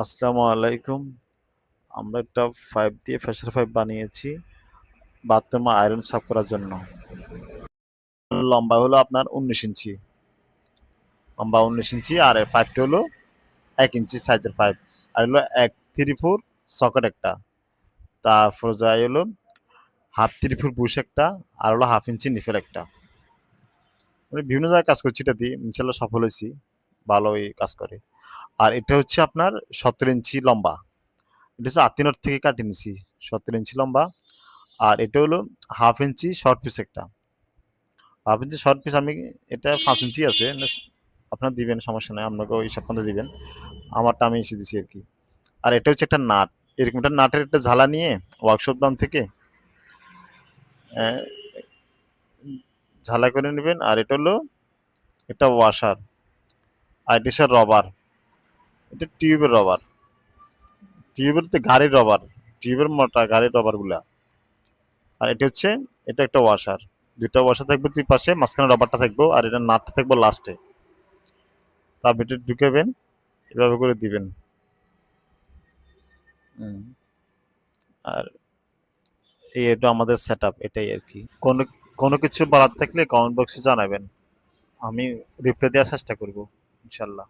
আসসালামু আলাইকুম। আমরা একটা পাইপ দিয়ে প্রেসার পাইপ বানিয়েছি, বাথরুমে আয়রন সাফ করার জন্য। লম্বা হলো আপনার উনিশ ইঞ্চি। লম্বা উনিশ ইঞ্চি আর এর পাইপটা হলো এক ইঞ্চি সাইজের পাইপ আর হলো এক থ্রি ফোর সকেট একটা। তারপর যাই হলো হাফ থ্রি ফোর বুশ একটা আর হলো হাফ ইঞ্চি নিফেল একটা। মানে বিভিন্ন জায়গায় কাজ করছি এটা দিয়ে, ইনশাল্লাহ সফল হয়েছি, ভালোই কাজ করে। আর এটা হচ্ছে আপনার সতেরো ইঞ্চি লম্বা। এটা হচ্ছে আতিনর থেকে কাটিয়ে নিছি সতেরো ইঞ্চি লম্বা। আর এটা হলো হাফ ইঞ্চি শর্ট পিস একটা। হাফ ইঞ্চি শর্ট পিস আমি এটা পাঁচ ইঞ্চি আছে আপনারা দিবেন সমস্যা নেই আপনাকে ওই হিসাব মতো দিবেন। আমারটা আমি এসে দিছি আর কি। আর এটা হচ্ছে একটা নাট এরকম একটা নাটের একটা ঝালা নিয়ে ওয়ার্কশপ দাম থেকে আহ, ঝালাই করে নেবেন। আর এটা হলো একটা ওয়াশার আর এটা রবার এটা টিউবের রবার টিউবের তো গাড়ির রবার টিউবের মোটা গাড়ির রবারগুলা আর এটা হচ্ছে, এটা একটা ওয়াশার দুইটা ওয়াশার থাকবে দুই পাশে, মাঝখানে রবারটা থাকবে আর এটা নাটটা থাকবে লাস্টে তার ভিতরে ঢুকাবেন, এভাবে করে দিবেন। আর এই এটা আমাদের সেট এটাই আর কি। কোনো কোনো কিছু বলার থাকলে কমেন্ট বক্সে জানাবেন। আমি রিপ্লাই দেওয়ার চেষ্টা করব, ইনশাল্লাহ।